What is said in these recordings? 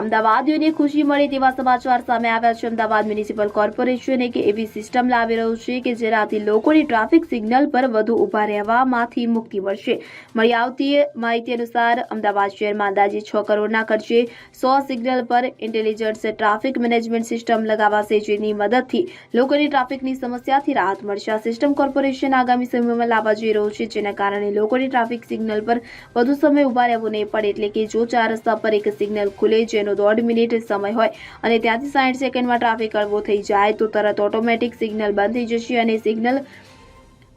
અમદાવાદીઓને ખુશી મળી તેવા સમાચાર સામે આવ્યા છે. અમદાવાદ મ્યુનિસિપલ કોર્પોરેશન એક એવી સિસ્ટમ લાવી રહ્યું છે કે જેનાથી લોકોની ટ્રાફિક સિગ્નલ પર વધુ ઊભા રહેવામાંથી મુક્તિ મળશે. મળી આવતી માહિતી અનુસાર અમદાવાદ શહેરમાં અંદાજે છ કરોડના ખર્ચે સો સિગ્નલ પર ઇન્ટેલિજન્સ ટ્રાફિક મેનેજમેન્ટ સિસ્ટમ લગાવાશે, જેની મદદથી લોકોની ટ્રાફિકની સમસ્યાથી રાહત મળશે. આ સિસ્ટમ કોર્પોરેશન આગામી સમયમાં લાવવા જઈ રહ્યું છે, જેના કારણે લોકોની ટ્રાફિક સિગ્નલ પર વધુ સમય ઊભા રહેવું નહીં પડે, એટલે કે જો ચાર રસ્તા પર એક સિગ્નલ ખુલે, જેનો દોઢ મિનિટ સમય હોય અને ત્યાંથી સાઠ સેકન્ડમાં ટ્રાફિક હળવો થઈ જાય તો તરત ઓટોમેટિક સિગ્નલ બંધ થઈ જશે અને સિગ્નલ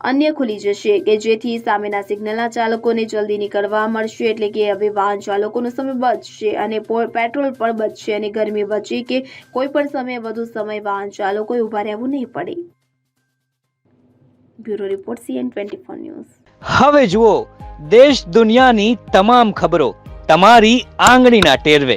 અન્ય ખુલી જશે કે જેથી સામેના સિગ્નલના ચાલકોને જલ્દી નીકળવા મળશે એટલે કે હવે વાહન ચાલકોનો સમય બચશે અને પેટ્રોલ પણ બચશે અને ગરમી બચી કે કોઈ પણ સમયે વધુ સમય વાહન ચાલકોએ ઊભા રહેવું નહીં પડે. Bureau report CN twenty four news. હવે જુઓ, દેશ દુનિયાની તમામ ખબરો તમારી આંગળીના ટેરવે.